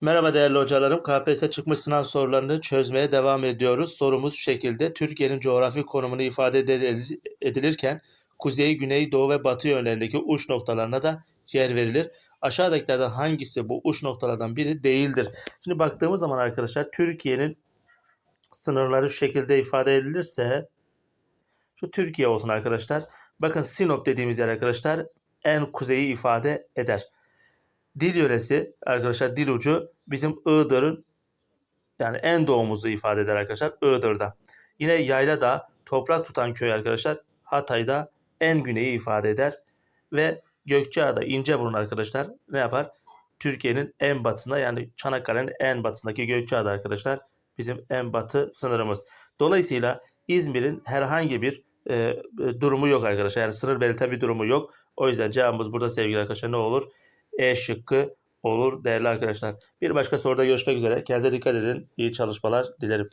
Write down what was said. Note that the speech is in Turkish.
Merhaba değerli hocalarım. KPSS çıkmış sınav sorularını çözmeye devam ediyoruz. Sorumuz şu şekilde. Türkiye'nin coğrafi konumunu ifade edil- edilirken kuzey, güney, doğu ve batı yönlerindeki uç noktalarına da yer verilir. Aşağıdakilerden hangisi bu uç noktalardan biri değildir? Şimdi baktığımız zaman arkadaşlar Türkiye'nin sınırları şu şekilde ifade edilirse şu Türkiye olsun arkadaşlar. Bakın Sinop dediğimiz yer arkadaşlar en kuzeyi ifade eder. Dil yöresi arkadaşlar dil ucu bizim Iğdır'ın yani en doğumuzu ifade eder arkadaşlar Iğdır'da. Yine yayla da toprak tutan köy arkadaşlar Hatay'da en güneyi ifade eder. Ve Gökçeada İnceburun arkadaşlar ne yapar? Türkiye'nin en batısında yani Çanakkale'nin en batısındaki Gökçeada arkadaşlar bizim en batı sınırımız. Dolayısıyla İzmir'in herhangi bir e, e, durumu yok arkadaşlar. Yani sınır belirten bir durumu yok. O yüzden cevabımız burada sevgili arkadaşlar ne olur? E şıkkı olur değerli arkadaşlar. Bir başka soruda görüşmek üzere. Kendinize dikkat edin. İyi çalışmalar dilerim.